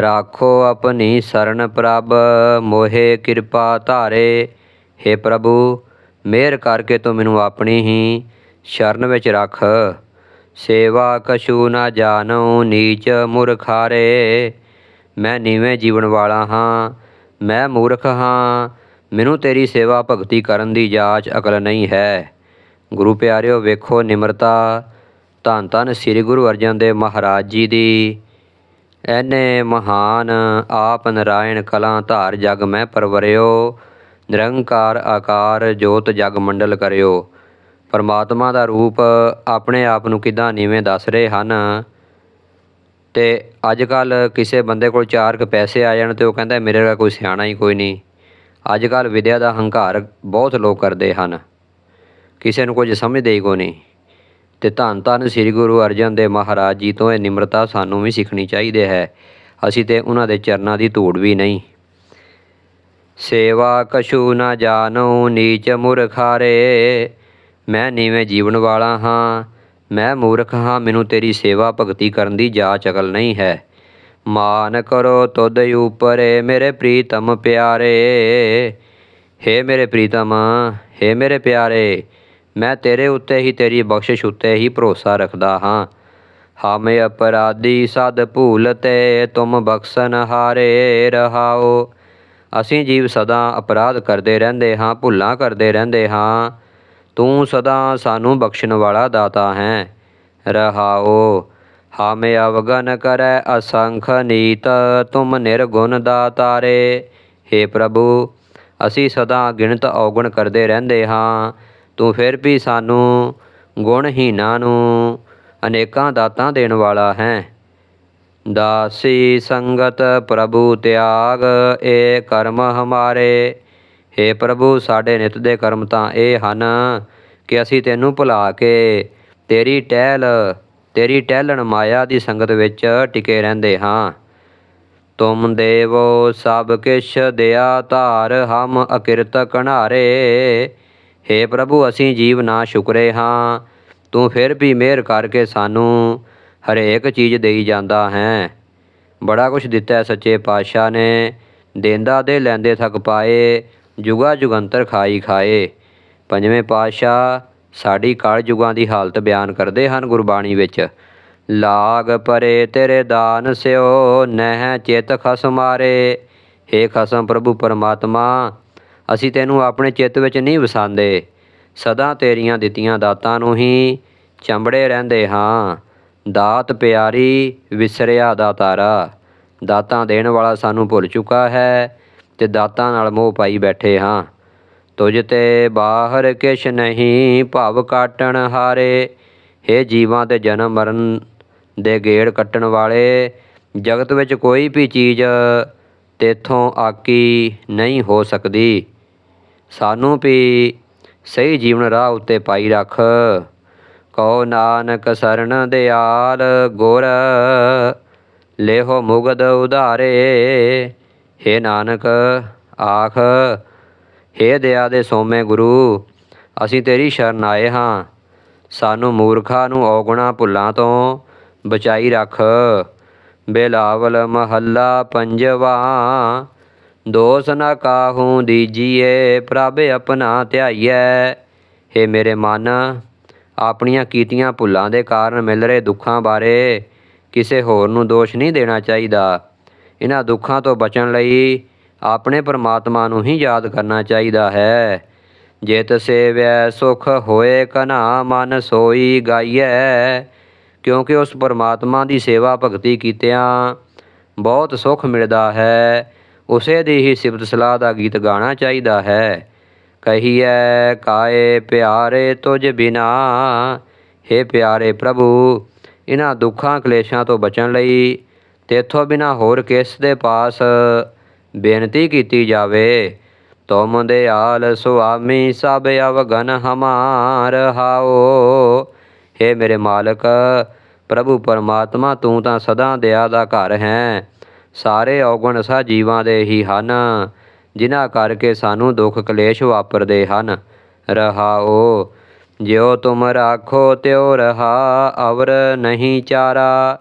ਰਾਖੋ ਆਪਣੀ ਸਰਨ ਪ੍ਰਭ, ਮੋਹੇ ਕਿਰਪਾ ਧਾਰੇ। हे ਪ੍ਰਭੂ, ਮਿਹਰ ਕਰਕੇ ਤੂੰ ਮੈਨੂੰ ਆਪਣੀ ਹੀ ਸ਼ਰਨ ਵਿੱਚ ਰੱਖ। ਸੇਵਾ ਕਛੂ ਨਾ ਜਾਣਉ, ਨੀਚ ਮੁਰਖਾਰੇ ਮੈਂ ਨੀਵੇਂ ਜੀਵਨ ਵਾਲਾ ਹਾਂ, ਮੈਂ ਮੂਰਖ ਹਾਂ। ਮੈਨੂੰ ਤੇਰੀ ਸੇਵਾ ਭਗਤੀ ਕਰਨ ਦੀ ਜਾਚ ਅਕਲ ਨਹੀਂ ਹੈ। ਗੁਰੂ ਪਿਆਰਿਓ, ਵੇਖੋ ਨਿਮਰਤਾ। ਧੰਨ ਧੰਨ ਸ੍ਰੀ ਗੁਰੂ ਅਰਜਨ ਦੇਵ ਮਹਾਰਾਜ ਜੀ ਦੀ। ਐਨੇ ਮਹਾਨ ਆਪ ਨਰਾਇਣ ਕਲਾਂ ਧਾਰ ਜਗ ਮੈਂ ਪਰਵਰਿਓ, ਨਿਰੰਕਾਰ ਆਕਾਰ ਜੋਤ ਜਗ ਮੰਡਲ ਕਰਿਓ। ਪਰਮਾਤਮਾ ਦਾ ਰੂਪ ਆਪਣੇ ਆਪ ਨੂੰ ਕਿਦਾਂ ਨੀਵੇਂ ਦੱਸ ਰਹੇ ਹਨ? ਤੇ ਅੱਜ ਕੱਲ ਕਿਸੇ ਬੰਦੇ ਕੋਲ ਚਾਰ ਕੁ ਪੈਸੇ ਆ ਜਾਣ ਤੇ ਉਹ ਕਹਿੰਦਾ, ਮੇਰੇ ਵਰਗਾ ਕੋਈ ਸਿਆਣਾ ਹੀ ਕੋਈ ਨਹੀਂ। ਅੱਜ ਕੱਲ ਵਿਦਿਆ ਦਾ ਹੰਕਾਰ ਬਹੁਤ ਲੋਕ ਕਰਦੇ ਹਨ। ਕਿਸੇ ਨੂੰ ਕੁਝ ਸਮਝਦੇ ਹੀ ਕੋ ਨਹੀਂ। ਤੇ ਧੰਨ ਧੰਨ ਸ੍ਰੀ ਗੁਰੂ ਅਰਜਨ ਦੇਵ ਮਹਾਰਾਜ ਜੀ ਤੋਂ ਇਹ ਨਿਮਰਤਾ ਸਾਨੂੰ ਵੀ ਸਿੱਖਣੀ ਚਾਹੀਦੀ ਹੈ। ਅਸੀਂ ਤੇ ਉਹਨਾਂ ਦੇ ਚਰਨਾਂ ਦੀ ਧੂੜ ਵੀ ਨਹੀਂ। ਸੇਵਾ ਕਛੂ ਨਾ ਜਾਣੋ, ਨੀਚ ਮੁਰਖਾਰੇ ਮੈਂ ਨੀਵੇਂ ਜੀਵਨ ਵਾਲਾ ਹਾਂ, ਮੈਂ ਮੂਰਖ ਹਾਂ, ਮੈਨੂੰ ਤੇਰੀ ਸੇਵਾ ਭਗਤੀ ਕਰਨ ਦੀ ਜਾਚ ਅਕਲ ਨਹੀਂ ਹੈ। ਮਾਨ ਕਰੋ ਤੁਧ ਉਪਰੇ ਮੇਰੇ ਪ੍ਰੀਤਮ ਪਿਆਰੇ। ਹੇ ਮੇਰੇ ਪ੍ਰੀਤਮ, ਹੇ ਮੇਰੇ ਪਿਆਰੇ। ਮੈਂ ਤੇਰੇ ਉੱਤੇ ਹੀ ਤੇਰੀ ਬਖਸ਼ਿਸ਼ ਉੱਤੇ ਹੀ ਭਰੋਸਾ ਰੱਖਦਾ ਹਾਂ। ਹਮੇ ਅਪਰਾਧੀ ਸਦ ਭੂਲ ਤੇ ਤੁਮ ਬਖਸ਼ਨ ਹਾਰੇ ਰਹਾਓ। ਅਸੀਂ ਜੀਵ ਸਦਾ ਅਪਰਾਧ ਕਰਦੇ ਰਹਿੰਦੇ ਹਾਂ, ਭੁੱਲਾਂ ਕਰਦੇ ਰਹਿੰਦੇ ਹਾਂ। ਤੂੰ ਸਦਾ ਸਾਨੂੰ ਬਖਸ਼ਣ ਵਾਲਾ ਦਾਤਾ ਹੈ, ਰਹਾਓ। ਹਾਮੇ ਅਵਗਨ ਕਰੈ ਅਸੰਖ ਨੀਤ, ਤੁਮ ਨਿਰਗੁਣ ਦਾਤਾਰੇ। हे ਪ੍ਰਭੂ, ਅਸੀਂ ਸਦਾ ਗਿਣਤ ਔਗਣ ਕਰਦੇ ਰਹਿੰਦੇ ਹਾਂ। ਤੂੰ ਫਿਰ ਵੀ ਸਾਨੂੰ ਗੁਣਹੀਣਾਂ ਨੂੰ ਅਨੇਕਾਂ ਦਾਤਾਂ ਦੇਣ ਵਾਲਾ ਹੈ। ਦਾਸੀ ਸੰਗਤ ਪ੍ਰਭੂ ਤਿਆਗ ਏ ਕਰਮ ਹਮਾਰੇ। हे ਪ੍ਰਭੂ, ਸਾਡੇ ਨਿਤ ਦੇ ਕਰਮ ਤਾਂ ਇਹ ਹਨ ਕਿ ਅਸੀਂ ਤੈਨੂੰ ਭੁਲਾ ਕੇ ਤੇਰੀ ਟਹਿਲ, ਤੇਰੀ ਟਹਿਲਣ ਮਾਇਆ ਦੀ ਸੰਗਤ ਵਿੱਚ ਟਿਕੇ ਰਹਿੰਦੇ ਹਾਂ। ਤੁਮ ਦੇਵੋ ਸਭ ਕਿਛ ਦਿਆ ਧਾਰ, ਹਮ ਅਕਿਰਤ ਕਣਾਰੇ हे ਪ੍ਰਭੂ, ਅਸੀਂ ਜੀਵ ਨਾ ਸ਼ੁਕਰੇ ਹਾਂ। ਤੂੰ ਫਿਰ ਵੀ ਮਿਹਰ ਕਰਕੇ ਸਾਨੂੰ ਹਰੇਕ ਚੀਜ਼ ਦੇਈ ਜਾਂਦਾ ਹੈ। ਬੜਾ ਕੁਝ ਦਿੱਤਾ ਸੱਚੇ ਪਾਤਸ਼ਾਹ ਨੇ। ਦੇਂਦਾ ਦੇ ਲੈਂਦੇ ਥੱਕ ਪਾਏ, ਜੁਗਾ ਜੁਗੰਤਰ ਖਾਈ ਖਾਏ। ਪੰਜਵੇਂ ਪਾਤਸ਼ਾਹ ਸਾਡੀ ਕਾਲ ਜੁਗਾਂ ਦੀ ਹਾਲਤ ਬਿਆਨ ਕਰਦੇ ਹਨ ਗੁਰਬਾਣੀ ਵਿੱਚ। ਲਾਗ ਪਰੇ ਤੇਰੇ ਦਾਨ ਸਿਓ, ਨਹਿ ਚਿੱਤ ਖਸ ਮਾਰੇ। हे ਖਸਮ ਪ੍ਰਭੂ ਪਰਮਾਤਮਾ ਅਸੀਂ ਤੈਨੂੰ ਆਪਣੇ ਚਿੱਤ ਵਿੱਚ ਨਹੀਂ ਵਸਾਉਂਦੇ। ਸਦਾ ਤੇਰੀਆਂ ਦਿੱਤੀਆਂ ਦਾਤਾਂ ਨੂੰ ਹੀ ਚੰਬੜੇ ਰਹਿੰਦੇ ਹਾਂ। ਦਾਤ ਪਿਆਰੀ, ਵਿਸਰਿਆ ਦਾਤਾਰਾ ਦਾਤਾਂ ਦੇਣ ਵਾਲਾ ਸਾਨੂੰ ਭੁੱਲ ਚੁੱਕਾ ਹੈ ਤੇ ਦਾਤਾਂ ਨਾਲ ਮੋਹ ਪਾਈ ਬੈਠੇ ਹਾਂ। ਤੁਝ ਤੇ ਬਾਹਰ ਕਿਛ ਨਹੀਂ, ਭਵ ਕਾਟਣ ਹਾਰੇ। हे ਜੀਵਾਂ ਦੇ ਜਨਮ ਮਰਨ ਦੇ ਗੇੜ ਕੱਟਣ ਵਾਲੇ, ਜਗਤ ਵਿੱਚ ਕੋਈ ਵੀ ਚੀਜ਼ ਤੇਥੋਂ ਆਕੀ ਨਹੀਂ ਹੋ ਸਕਦੀ। ਸਾਨੂੰ ਵੀ ਸਹੀ ਜੀਵਨ ਰਾਹ ਉੱਤੇ ਪਾਈ ਰੱਖ। ਕਹੋ ਨਾਨਕ ਸਰਣ ਦਿਆਲ ਗੁਰ, ਲੇਹੋ ਮੁਗਦ ਉਧਾਰੇ। हे ਨਾਨਕ, ਆਖ हे ਦਇਆ ਦੇ ਸੋਮੇ ਗੁਰੂ, ਅਸੀਂ ਤੇਰੀ ਸ਼ਰਨ ਆਏ ਹਾਂ। ਸਾਨੂੰ ਮੂਰਖਾਂ ਨੂੰ ਔਗਣਾ ਭੁੱਲਾਂ ਤੋਂ ਬਚਾਈ ਰੱਖ। ਬੇਲਾਵਲ ਮਹੱਲਾ ਪੰਜਵਾ ਦੋਸ ਨਾ ਕਾਹੂ ਦੀਜੀਏ ਪ੍ਰਭ ਆਪਣਾ ਧਿਆਈਐ। हे ਮੇਰੇ ਮਨ, ਆਪਣੀਆਂ ਕੀਤੀਆਂ ਭੁੱਲਾਂ ਦੇ ਕਾਰਨ ਮਿਲ ਰਹੇ ਦੁੱਖਾਂ ਬਾਰੇ ਕਿਸੇ ਹੋਰ ਨੂੰ ਦੋਸ਼ ਨਹੀਂ ਦੇਣਾ ਚਾਹੀਦਾ। ਇਹਨਾਂ ਦੁੱਖਾਂ ਤੋਂ ਬਚਣ ਲਈ ਆਪਣੇ ਪਰਮਾਤਮਾ ਨੂੰ ਹੀ ਯਾਦ ਕਰਨਾ ਚਾਹੀਦਾ ਹੈ। ਜਿਤ ਸੇਵੈ, ਸੁਖ ਹੋਏ ਕਨਾ ਮਨ ਸੋਈ ਗਾਈਐ। ਕਿਉਂਕਿ ਉਸ ਪਰਮਾਤਮਾ ਦੀ ਸੇਵਾ ਭਗਤੀ ਕੀਤਿਆਂ ਬਹੁਤ ਸੁਖ ਮਿਲਦਾ ਹੈ। ਉਸੇ ਦੀ ਹੀ ਸਿਫਤ ਸਲਾਹ ਦਾ ਗੀਤ ਗਾਣਾ ਚਾਹੀਦਾ ਹੈ। ਕਹੀਐ, ਕਾਏ ਪਿਆਰੇ ਤੁਝ ਬਿਨਾ हे ਪਿਆਰੇ ਪ੍ਰਭੂ ਇਹਨਾਂ ਦੁੱਖਾਂ ਕਲੇਸ਼ਾਂ ਤੋਂ ਬਚਣ ਲਈ ਤੇਥੋਂ ਬਿਨਾ ਹੋਰ ਕਿਸ ਦੇ ਪਾਸ ਬੇਨਤੀ ਕੀਤੀ ਜਾਵੇ? ਤੁਮ ਦੇ ਆਲ ਸੁਆਮੀ ਸਭ ਅਵਗਨ ਹਮਾਰ ਹਾਓ। ਹੇ ਮੇਰੇ ਮਾਲਕ, ਪ੍ਰਭੂ ਪਰਮਾਤਮਾ ਤੂੰ ਤਾਂ ਸਦਾ ਦਇਆ ਦਾ ਘਰ ਹੈ। ਸਾਰੇ ਔਗਣ ਸਾ ਜੀਵਾਂ ਦੇ ਹੀ ਹਨ, ਜਿਨ੍ਹਾਂ ਕਰਕੇ ਸਾਨੂੰ ਦੁੱਖ ਕਲੇਸ਼ ਵਾਪਰਦੇ ਹਨ। ਰਹਾਓ, ਜਿਉ ਤੁਮ ਰਾਖੋ, ਤਿਉ ਰਹਾ ਅਵਰ ਨਹੀਂ ਚਾਰਾ।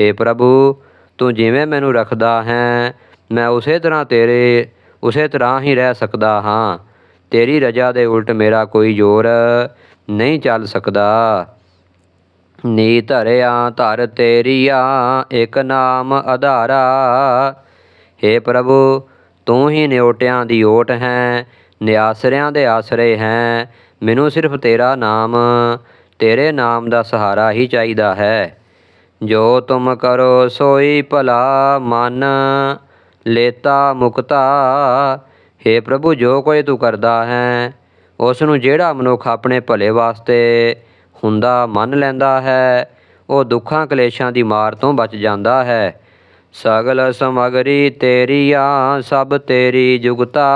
ਹੇ ਪ੍ਰਭੂ, ਤੂੰ ਜਿਵੇਂ ਮੈਨੂੰ ਰੱਖਦਾ ਹੈ, ਮੈਂ ਉਸੇ ਤਰ੍ਹਾਂ ਤੇਰੇ, ਉਸੇ ਤਰ੍ਹਾਂ ਹੀ ਰਹਿ ਸਕਦਾ ਹਾਂ। ਤੇਰੀ ਰਜਾ ਦੇ ਉਲਟ ਮੇਰਾ ਕੋਈ ਜ਼ੋਰ ਨਹੀਂ ਚੱਲ ਸਕਦਾ। ਨੀ ਧਰਿਆ ਧਰ ਤੇਰੀਆ, ਇੱਕ ਨਾਮ ਆਧਾਰਾ ਹੇ ਪ੍ਰਭੂ, ਤੂੰ ਹੀ ਨਿਉਟਿਆਂ ਦੀ ਓਟ ਹੈ, ਨਿਆਸਰਿਆਂ ਦੇ ਆਸਰੇ ਹੈ। ਮੈਨੂੰ ਸਿਰਫ ਤੇਰਾ ਨਾਮ, ਤੇਰੇ ਨਾਮ ਦਾ ਸਹਾਰਾ ਹੀ ਚਾਹੀਦਾ ਹੈ। ਜੋ ਤੁਮ ਕਰੋ, ਸੋਈ ਭਲਾ ਮਨ, ਲੇਤਾ ਮੁਕਤਾ। ਹੇ ਪ੍ਰਭੂ, ਜੋ ਕੋਈ ਤੂੰ ਕਰਦਾ ਹੈ ਉਸ ਨੂੰ ਜਿਹੜਾ ਮਨੁੱਖ ਆਪਣੇ ਭਲੇ ਵਾਸਤੇ ਹੁੰਦਾ, ਮੰਨ ਲੈਂਦਾ ਹੈ। ਉਹ ਦੁੱਖਾਂ ਕਲੇਸ਼ਾਂ ਦੀ ਮਾਰ ਤੋਂ ਬਚ ਜਾਂਦਾ ਹੈ। ਸਗਲ ਸਮਗਰੀ ਆ, ਸਭ ਤੇਰੀ ਜੁਗਤਾ।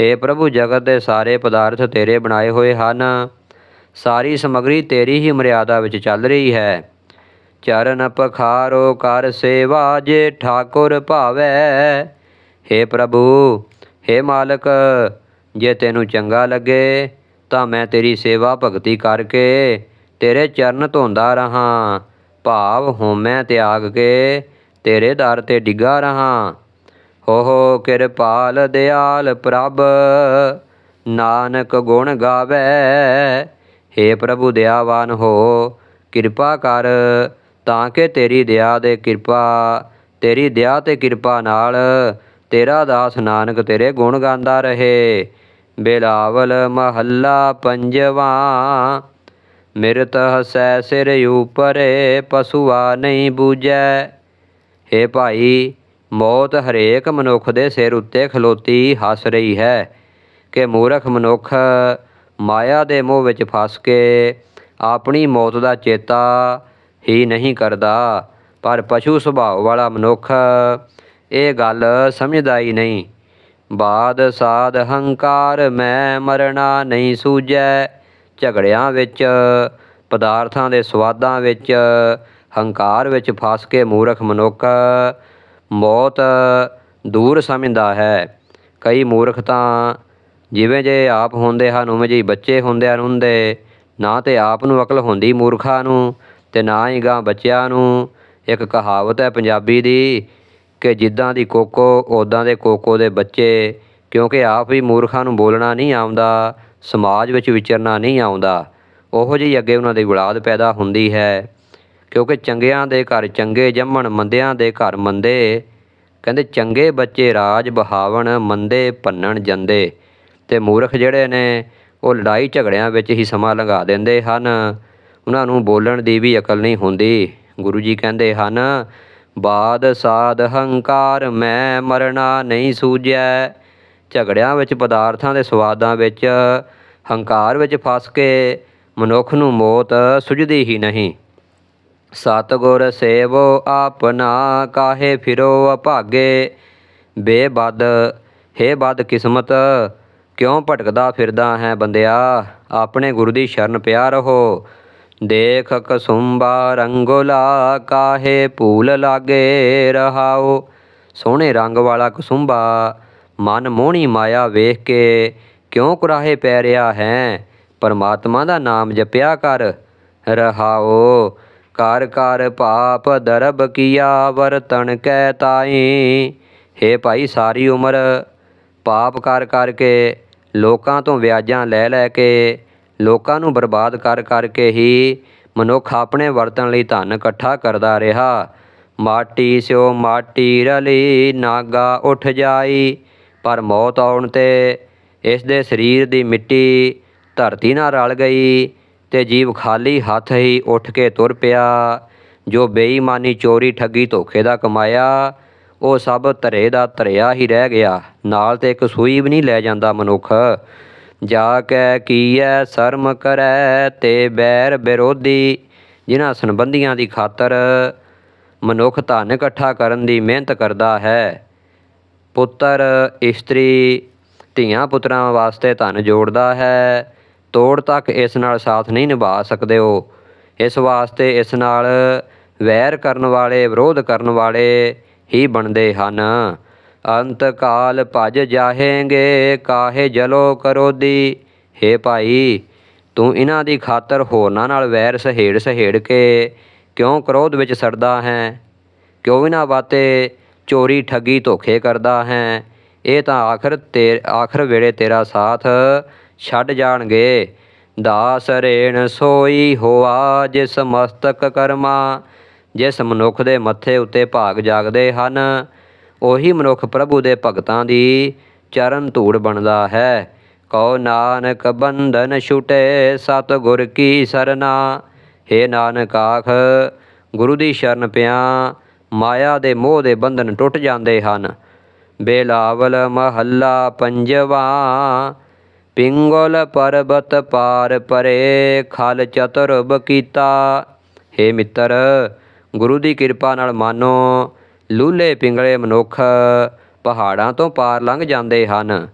ਹੇ ਪ੍ਰਭੂ, ਜਗਤ ਦੇ ਸਾਰੇ ਪਦਾਰਥ ਤੇਰੇ ਬਣਾਏ ਹੋਏ ਹਨ। ਸਾਰੀ ਸਮਗਰੀ ਤੇਰੀ ਹੀ ਮਰਿਆਦਾ ਵਿੱਚ ਚੱਲ ਰਹੀ ਹੈ। ਚਰਨ ਪਖਾਰੋ ਕਰ ਸੇਵਾ ਜੇ ਠਾਕੁਰ ਭਾਵੈ। ਹੇ ਪ੍ਰਭੂ, ਹੇ ਮਾਲਕ, ਜੇ ਤੈਨੂੰ ਚੰਗਾ ਲੱਗੇ ਤਾਂ ਮੈਂ ਤੇਰੀ ਸੇਵਾ ਭਗਤੀ ਕਰਕੇ ਤੇਰੇ ਚਰਨ ਧੋਂਦਾ ਰਹਾ। ਭਾਵ ਹੋਮੈ ਤਿਆਗ ਕੇ ਤੇਰੇ ਦਰ ਤੇ ਡਿੱਗਾ ਰਹਾ। ਹੋ ਹੋ, ਕਿਰਪਾਲ ਦਿਆਲ ਪ੍ਰਭ, ਨਾਨਕ ਗੁਣ ਗਾਵੇ। ਹੇ ਪ੍ਰਭੂ ਦਿਆਵਾਨ ਹੋ, ਕਿਰਪਾ ਕਰ ਤਾਂ ਕਿ ਤੇਰੀ ਦਇਆ ਦੇ ਕਿਰਪਾ, ਤੇਰੀ ਦਇਆ ਤੇ ਕਿਰਪਾ ਨਾਲ ਤੇਰਾ ਦਾਸ ਨਾਨਕ ਤੇਰੇ ਗੁਣ ਗਾਉਂਦਾ ਰਹੇ। ਬਿਲਾਵਲ ਮਹੱਲਾ ਪੰਜਵਾ। ਮਿਰਤ ਹਸੈ ਸਿਰ ਉਪਰੇ, ਪਸ਼ੂਆ ਨਹੀਂ ਬੂਝੈ। ਹੇ ਭਾਈ, ਮੌਤ ਹਰੇਕ ਮਨੁੱਖ ਦੇ ਸਿਰ ਉੱਤੇ ਖਲੋਤੀ ਹੱਸ ਰਹੀ ਹੈ ਕਿ ਮੂਰਖ ਮਨੁੱਖ ਮਾਇਆ ਦੇ ਮੋਹ ਵਿੱਚ ਫਸ ਕੇ ਆਪਣੀ ਮੌਤ ਦਾ ਚੇਤਾ ਹੀ ਨਹੀਂ ਕਰਦਾ। ਪਰ ਪਸ਼ੂ ਸੁਭਾਅ ਵਾਲਾ ਮਨੁੱਖ ਇਹ ਗੱਲ ਸਮਝਦਾ ਹੀ ਨਹੀਂ। ਬਾਦ ਸਾਧ ਹੰਕਾਰ ਮੈਂ ਮਰਨਾ ਨਹੀਂ ਸੂਝੈ। ਝਗੜਿਆਂ ਵਿੱਚ, ਪਦਾਰਥਾਂ ਦੇ ਸਵਾਦਾਂ ਵਿੱਚ, ਹੰਕਾਰ ਵਿੱਚ ਫਸ ਕੇ ਮੂਰਖ ਮਨੁੱਖ ਮੌਤ ਦੂਰ ਸਮਝਦਾ ਹੈ। ਕਈ ਮੂਰਖ ਤਾਂ ਜਿਵੇਂ ਜੇ ਆਪ ਹੁੰਦੇ ਹਨ, ਉਵੇਂ ਜਿਹੀ ਬੱਚੇ ਹੁੰਦੇ ਹਨ ਹੁੰਦੇ ਨਾ ਤੇ ਆਪ ਨੂੰ ਅਕਲ ਹੁੰਦੀ ਮੂਰਖਾਂ ਨੂੰ ਤੇ ਨਾ ਹੀ ਗਾਂ ਬੱਚਿਆਂ ਨੂੰ। ਇੱਕ ਕਹਾਵਤ ਹੈ ਪੰਜਾਬੀ ਦੀ ਕਿ ਜਿੱਦਾਂ ਦੀ ਕੋਕੋ ਉਦਾਂ ਦੇ ਕੋਕੋ ਦੇ ਬੱਚੇ, ਕਿਉਂਕਿ ਆਪ ਵੀ ਮੂਰਖਾਂ ਨੂੰ ਬੋਲਣਾ ਨਹੀਂ ਆਉਂਦਾ, ਸਮਾਜ ਵਿੱਚ ਵਿਚਰਨਾ ਨਹੀਂ ਆਉਂਦਾ। ਉਹੋ ਜਿਹੀ ਅੱਗੇ ਉਹਨਾਂ ਦੀ ਔਲਾਦ ਪੈਦਾ ਹੁੰਦੀ ਹੈ, ਕਿਉਂਕਿ ਚੰਗਿਆਂ ਦੇ ਘਰ ਚੰਗੇ ਜੰਮਣ, ਮੰਦਿਆਂ ਦੇ ਘਰ ਮੰਦੇ। ਕਹਿੰਦੇ, ਚੰਗੇ ਬੱਚੇ ਰਾਜ ਬਹਾਵਣ, ਮੰਦੇ ਭੰਨਣ ਜਾਂਦੇ। ਤੇ ਮੂਰਖ ਜਿਹੜੇ ਨੇ, ਉਹ ਲੜਾਈ ਝਗੜਿਆਂ ਵਿੱਚ ਹੀ ਸਮਾਂ ਲੰਘਾ ਦਿੰਦੇ ਹਨ। ਉਹਨਾਂ ਨੂੰ ਬੋਲਣ ਦੀ ਵੀ ਅਕਲ ਨਹੀਂ ਹੁੰਦੀ। ਗੁਰੂ ਜੀ ਕਹਿੰਦੇ ਹਨ ਬਾਦ ਸਾਧ ਹੰਕਾਰ ਮੈਂ ਮਰਨਾ ਨਹੀਂ ਸੂਝੈ ਝਗੜਿਆਂ ਵਿੱਚ, ਪਦਾਰਥਾਂ ਦੇ ਸਵਾਦਾਂ ਵਿੱਚ, ਹੰਕਾਰ ਵਿੱਚ ਫਸ ਕੇ ਮਨੁੱਖ ਨੂੰ ਮੌਤ ਸੁਝਦੀ ਹੀ ਨਹੀਂ। ਸਤਿਗੁਰ ਸੇਵੋ ਆਪਣਾ, ਕਾਹੇ ਫਿਰੋ ਅਭਾਗੇ। ਬੇਬਦ, ਹੇ ਬਦ ਕਿਸਮਤ, ਕਿਉਂ ਭਟਕਦਾ ਫਿਰਦਾ ਹੈ ਬੰਦਿਆ? ਆਪਣੇ ਗੁਰੂ ਦੀ ਸ਼ਰਨ ਪਿਆ ਰਹੋ। ਦੇਖ ਕਸੁੰਬਾ ਰੰਗੋਲਾ ਕਾਹੇ ਭੂਲ ਲਾਗੇ ਰਹਾਓ। ਸੋਹਣੇ ਰੰਗ ਵਾਲਾ ਕਸੁੰਬਾ, ਮਨ ਮੋਹਣੀ ਮਾਇਆ ਵੇਖ ਕੇ ਕਿਉਂ ਕੁਰਾਹੇ ਪੈ ਰਿਹਾ ਹੈ? ਪਰਮਾਤਮਾ ਦਾ ਨਾਮ ਜਪਿਆ ਕਰ, ਰਹਾਓ। ਕਰ ਕਰ ਪਾਪ ਦਰਬ ਕੀਆ ਵਰਤਣ ਕੈ ਤਾਈ। ਹੇ ਭਾਈ ਸਾਰੀ ਉਮਰ ਪਾਪ ਕਰ ਕਰਕੇ ਲੋਕਾਂ ਤੋਂ ਵਿਆਜਾਂ ਲੈ ਲੈ ਕੇ ਲੋਕਾਂ ਨੂੰ ਬਰਬਾਦ ਕਰ ਕਰਕੇ ਹੀ ਮਨੁੱਖ ਆਪਣੇ ਵਰਤਣ ਲਈ ਧਨ ਇਕੱਠਾ ਕਰਦਾ ਰਿਹਾ। ਮਾਟੀ ਸਿਓ ਮਾਟੀ ਰਲੀ, ਨਾਗਾ ਉੱਠ ਜਾਈ, ਪਰ ਮੌਤ ਆਉਣ ਤੇ ਇਸ ਦੇ ਸਰੀਰ ਦੀ ਮਿੱਟੀ ਧਰਤੀ ਨਾਲ ਰਲ ਗਈ ਤੇ ਜੀਵ ਖਾਲੀ ਹੱਥ ਹੀ ਉੱਠ ਕੇ ਤੁਰ ਪਿਆ। ਜੋ ਬੇਈਮਾਨੀ ਚੋਰੀ ਠੱਗੀ ਧੋਖੇ ਦਾ ਕਮਾਇਆ, ਉਹ ਸਭ ਧਰੇ ਦਾ ਧਰਿਆ ਹੀ ਰਹਿ ਗਿਆ। ਨਾਲ ਤੇ ਇੱਕ ਸੂਈ ਵੀ ਨਹੀਂ ਲੈ ਜਾਂਦਾ ਮਨੁੱਖ। ਜਾ ਕੈ ਕੀਐ ਸ਼ਰਮ ਕਰੈ ਤੇ ਬੈਰ ਵਿਰੋਧੀ ਜਿਨ੍ਹਾਂ ਸੰਬੰਧੀਆਂ ਦੀ ਖਾਤਰ ਮਨੁੱਖ ਧਨ ਇਕੱਠਾ ਕਰਨ ਦੀ ਮਿਹਨਤ ਕਰਦਾ ਹੈ। ਪੁੱਤਰ, ਇਸਤਰੀ, ਧੀਆਂ ਪੁੱਤਰਾਂ ਵਾਸਤੇ ਧਨ ਜੋੜਦਾ ਹੈ। ਤੋੜ ਤੱਕ ਇਸ ਨਾਲ ਸਾਥ ਨਹੀਂ ਨਿਭਾ ਸਕਦੇ ਹੋ ਇਸ ਵਾਸਤੇ ਇਸ ਨਾਲ ਵੈਰ ਕਰਨ ਵਾਲੇ, ਵਿਰੋਧ ਕਰਨ ਵਾਲੇ ਹੀ ਬਣਦੇ ਹਨ। ਅੰਤ ਕਾਲ ਭਜ ਜਾਹੇਂਗੇ, ਕਾਹੇ ਜਲੋ ਕਰੋਦੀ? ਹੇ ਭਾਈ, ਤੂੰ ਇਹਨਾਂ ਦੀ ਖਾਤਰ ਹੋਰਨਾਂ ਨਾਲ ਵੈਰ ਸਹੇੜ ਸਹੇੜ ਕੇ ਕਿਉਂ ਕ੍ਰੋਧ ਵਿੱਚ ਸੜਦਾ ਹੈ? ਕਿਉਂ ਇਹਨਾਂ ਬਾਤੇ ਚੋਰੀ ਠੱਗੀ ਧੋਖੇ ਕਰਦਾ ਹੈ? ਇਹ ਤਾਂ ਆਖਰ ਤੇ, ਆਖਰ ਵੇਲੇ ਤੇਰਾ ਸਾਥ ਛੱਡ ਜਾਣਗੇ। ਦਾਸ ਰੇਣ ਸੋਈ ਹੋਆ ਜਿਸ ਮਸਤਕ ਕਰਮਾ, ਜਿਸ ਮਨੁੱਖ ਦੇ ਮੱਥੇ ਉੱਤੇ ਭਾਗ ਜਾਗਦੇ ਹਨ ਉਹੀ ਮਨੁੱਖ ਪ੍ਰਭੂ ਦੇ ਭਗਤਾਂ ਦੀ ਚਰਨ ਧੂੜ ਬਣਦਾ ਹੈ। ਕਉ ਨਾਨਕ ਬੰਧਨ ਛੁਟੇ ਸਤ ਗੁਰ ਕੀ ਸਰਨਾ। ਹੇ ਨਾਨਕ ਆਖ, ਗੁਰੂ ਦੀ ਸ਼ਰਨ ਪਿਆ, ਮਾਇਆ ਦੇ ਮੋਹ ਦੇ ਬੰਧਨ ਟੁੱਟ ਜਾਂਦੇ ਹਨ। ਬੇਲਾਵਲ ਮਹੱਲਾ ਪੰਜਵਾ, ਪਿੰਗਲ ਪਰਬਤ ਪਾਰ ਪਰੇ, ਖਲ ਚਤੁਰਬ ਕੀਤਾ। ਹੇ ਮਿੱਤਰ, ਗੁਰੂ ਦੀ ਕਿਰਪਾ ਨਾਲ ਮਾਨੋ ਲੂਲੇ ਪਿੰਗਲੇ ਮਨੁੱਖ ਪਹਾੜਾਂ ਤੋਂ ਪਾਰ ਲੰਘ ਜਾਂਦੇ ਹਨ।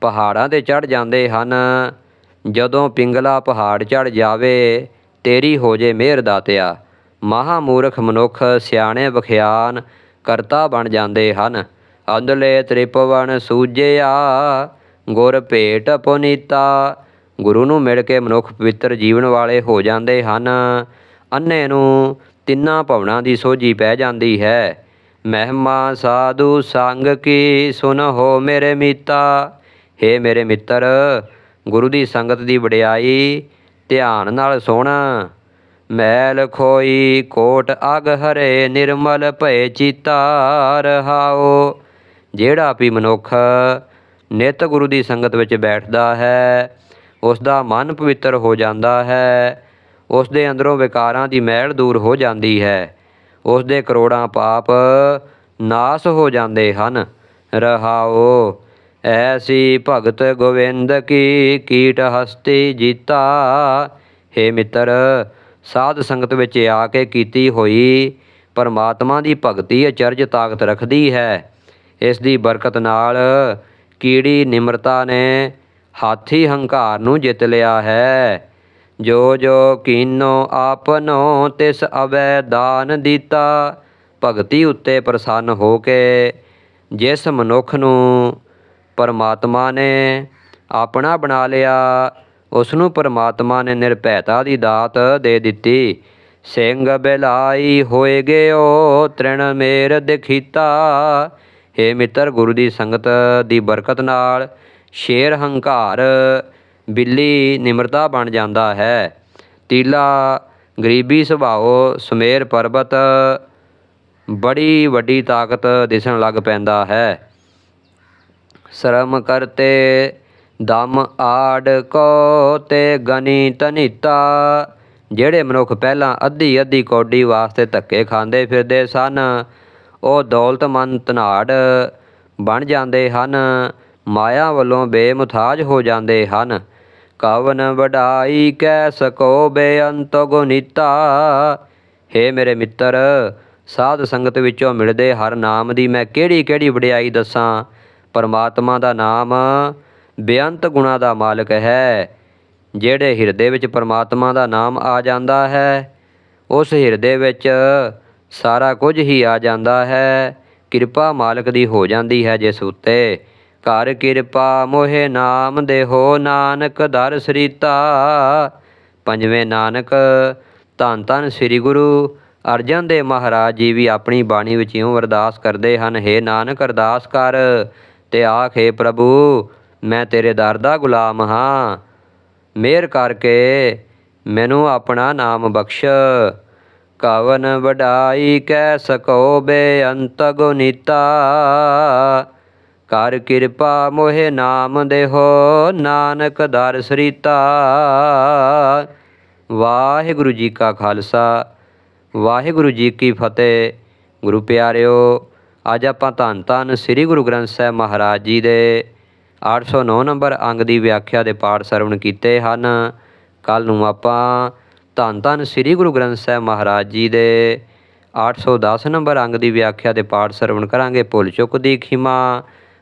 ਪਹਾੜਾਂ ਤੇ ਚੜ ਜਾਂਦੇ ਹਨ। ਜਦੋਂ ਪਿੰਗਲਾ ਪਹਾੜ ਚੜ ਜਾਵੇ, ਤੇਰੀ ਹੋ ਜੇ ਮਿਹਰ ਦਾਤਿਆ ਮਹਾ ਮੂਰਖ ਮਨੁੱਖ ਸਿਆਣੇ ਬਖਿਆਨ ਕਰਤਾ ਬਣ ਜਾਂਦੇ ਹਨ। ਅੰਦਲੇ ਤ੍ਰਿਪਵਨ ਸੂਜਿਆ, ਗੁਰ ਭੇਟ ਪੁਨੀਤਾ। ਗੁਰੂ ਨੂੰ ਮਿਲ ਕੇ ਮਨੁੱਖ ਪਵਿੱਤਰ ਜੀਵਨ ਵਾਲੇ ਹੋ ਜਾਂਦੇ ਹਨ। ਅੰਨੇ ਨੂੰ ਤਿੰਨਾਂ ਭਵਨਾਂ ਦੀ ਸੋਝੀ ਪੈ ਜਾਂਦੀ ਹੈ। ਮਹਿਮਾ ਸਾਧੂ ਸੰਗ ਕੀ ਸੁਨਹੁ ਮੇਰੇ ਮੀਤਾ। ਹੇ ਮੇਰੇ ਮਿੱਤਰ, ਗੁਰੂ ਦੀ ਸੰਗਤ ਦੀ ਵਡਿਆਈ ਧਿਆਨ ਨਾਲ ਸੁਣ। ਮੈਲ ਖੋਈ ਕੋਟ ਅਗ ਹਰੇ ਨਿਰਮਲ ਭਏ ਚੀਤਾ ਰਹਾਓ। ਜਿਹੜਾ ਵੀ ਮਨੁੱਖ ਨਿਤ ਗੁਰੂ ਦੀ ਸੰਗਤ ਵਿੱਚ ਬੈਠਦਾ ਹੈ ਉਸ ਦਾ ਮਨ ਪਵਿੱਤਰ ਹੋ ਜਾਂਦਾ ਹੈ। ਉਸ ਦੇ ਅੰਦਰੋਂ ਵਿਕਾਰਾਂ ਦੀ ਮਹਿਲ ਦੂਰ ਹੋ ਜਾਂਦੀ ਹੈ। ਉਸ ਦੇ ਕਰੋੜਾਂ ਪਾਪ ਨਾਸ ਹੋ ਜਾਂਦੇ ਹਨ। ਰਹਾਓ, ਐਸੀ ਭਗਤ ਗੋਵਿੰਦ ਕੀ ਕੀਟ ਹਸਤੀ ਜੀਤਾ? ਹੇ ਮਿੱਤਰ, ਸਾਧ ਸੰਗਤ ਵਿੱਚ ਆ ਕੇ ਕੀਤੀ ਹੋਈ ਪਰਮਾਤਮਾ ਦੀ ਭਗਤੀ ਅਚਰਜ ਤਾਕਤ ਰੱਖਦੀ ਹੈ। ਇਸ ਦੀ ਬਰਕਤ ਨਾਲ ਕੀੜੀ ਨਿਮਰਤਾ ਨੇ ਹਾਥੀ ਹੰਕਾਰ ਨੂੰ ਜਿੱਤ ਲਿਆ ਹੈ। ਜੋ ਜੋ ਕੀਨੋ ਆਪਨੋ, ਤਿਸ ਅਵੈ ਦਾਨ ਦਿੱਤਾ, ਭਗਤੀ ਉੱਤੇ ਪ੍ਰਸੰਨ ਹੋ ਕੇ ਜਿਸ ਮਨੁੱਖ ਨੂੰ ਪਰਮਾਤਮਾ ਨੇ ਆਪਣਾ ਬਣਾ ਲਿਆ ਉਸ ਨੂੰ ਪਰਮਾਤਮਾ ਨੇ ਨਿਰਭੈਤਾ ਦੀ ਦਾਤ ਦੇ ਦਿੱਤੀ। ਸਿੰਘ ਬਿਲਾਈ ਹੋਏ ਗਿਓ, ਤ੍ਰਿਣ ਮੇਰ ਦਿਖੀਤਾ। ਹੇ ਮਿੱਤਰ ਗੁਰੂ ਦੀ ਸੰਗਤ ਦੀ ਬਰਕਤ ਨਾਲ ਸ਼ੇਰ ਹੰਕਾਰ ਬਿੱਲੀ ਨਿਮਰਤਾ ਬਣ ਜਾਂਦਾ ਹੈ। ਤੀਲਾ ਗਰੀਬੀ ਸੁਭਾਓ ਸੁਮੇਰ ਪਰਬਤ ਬੜੀ ਵੱਡੀ ਤਾਕਤ ਦਿਸਣ ਲੱਗ ਪੈਂਦਾ ਹੈ। ਸ਼ਰਮ ਕਰਤੇ ਦਮ ਆੜ ਕੋ ਤੇ ਗਨੀ ਤਨੀਤਾ। ਜਿਹੜੇ ਮਨੁੱਖ ਪਹਿਲਾਂ ਅੱਧੀ ਅੱਧੀ ਕੌਡੀ ਵਾਸਤੇ ਧੱਕੇ ਖਾਂਦੇ ਫਿਰਦੇ ਸਨ, ਉਹ ਦੌਲਤਮੰਦ ਧਨਾੜ ਬਣ ਜਾਂਦੇ ਹਨ, ਮਾਇਆ ਵੱਲੋਂ ਬੇਮੁਥਾਜ ਹੋ ਜਾਂਦੇ ਹਨ। ਕਵਨ ਵਡਾਈ ਕਹਿ ਸਕੋ ਬੇਅੰਤ ਗੁਨੀਤਾ। ਹੇ ਮੇਰੇ ਮਿੱਤਰ, ਸਾਧ ਸੰਗਤ ਵਿੱਚੋਂ ਮਿਲਦੇ ਹਰ ਨਾਮ ਦੀ ਮੈਂ ਕਿਹੜੀ ਕਿਹੜੀ ਵਡਿਆਈ ਦੱਸਾਂ? ਪਰਮਾਤਮਾ ਦਾ ਨਾਮ ਬੇਅੰਤ ਗੁਣਾ ਦਾ ਮਾਲਕ ਹੈ। ਜਿਹੜੇ ਹਿਰਦੇ ਵਿੱਚ ਪਰਮਾਤਮਾ ਦਾ ਨਾਮ ਆ ਜਾਂਦਾ ਹੈ, ਉਸ ਹਿਰਦੇ ਵਿੱਚ ਸਾਰਾ ਕੁਝ ਹੀ ਆ ਜਾਂਦਾ ਹੈ। ਕਿਰਪਾ ਮਾਲਕ ਦੀ ਹੋ ਜਾਂਦੀ ਹੈ ਜਿਸ ਉੱਤੇ ਕਰ ਕਿਰਪਾ ਮੋਹਿ ਨਾਮ ਦੇਹੋ ਨਾਨਕ ਦਰ ਸ੍ਰੀਤਾ। ਪੰਜਵੇਂ ਨਾਨਕ, ਧੰਨ ਧੰਨ ਸ੍ਰੀ ਗੁਰੂ ਅਰਜਨ ਦੇਵ ਮਹਾਰਾਜ ਜੀ ਵੀ ਆਪਣੀ ਬਾਣੀ ਵਿੱਚ ਇਉਂ ਅਰਦਾਸ ਕਰਦੇ ਹਨ हे ਨਾਨਕ ਅਰਦਾਸ ਕਰ ਤੇ ਆਖੇ ਪ੍ਰਭੂ, ਮੈਂ ਤੇਰੇ ਦਰ ਦਾ ਗੁਲਾਮ ਹਾਂ। ਮਿਹਰ ਕਰਕੇ ਮੈਨੂੰ ਆਪਣਾ ਨਾਮ ਬਖਸ਼। ਕਵਨ ਵਡਾਈ ਕਹਿ ਸਕੋ ਬੇਅੰਤ ਗੁਨੀਤਾ। ਕਰ ਕਿਰਪਾ ਮੋਹਿ ਨਾਮ ਦੇਹੋ, ਨਾਨਕ ਦਰ ਸਰੀਤਾ। ਵਾਹਿਗੁਰੂ ਜੀ ਕਾ ਖਾਲਸਾ, ਵਾਹਿਗੁਰੂ ਜੀ ਕੀ ਫਤਿਹ। ਗੁਰੂ ਪਿਆਰਿਓ, ਅੱਜ ਆਪਾਂ ਧੰਨ ਧੰਨ ਸ੍ਰੀ ਗੁਰੂ ਗ੍ਰੰਥ ਸਾਹਿਬ ਮਹਾਰਾਜ ਜੀ ਦੇ 809 ਨੰਬਰ ਅੰਗ ਦੀ ਵਿਆਖਿਆ ਦੇ ਪਾਠ ਸਰਵਣ ਕੀਤੇ ਹਨ। ਕੱਲ ਨੂੰ ਆਪਾਂ ਧੰਨ ਧੰਨ ਸ੍ਰੀ ਗੁਰੂ ਗ੍ਰੰਥ ਸਾਹਿਬ ਮਹਾਰਾਜ ਜੀ ਦੇ 810 ਨੰਬਰ ਅੰਗ ਦੀ ਵਿਆਖਿਆ ਦੇ ਪਾਠ ਸਰਵਣ ਕਰਾਂਗੇ। ਭੁੱਲ ਚੁੱਕ ਦੀ ਖਿਮਾ।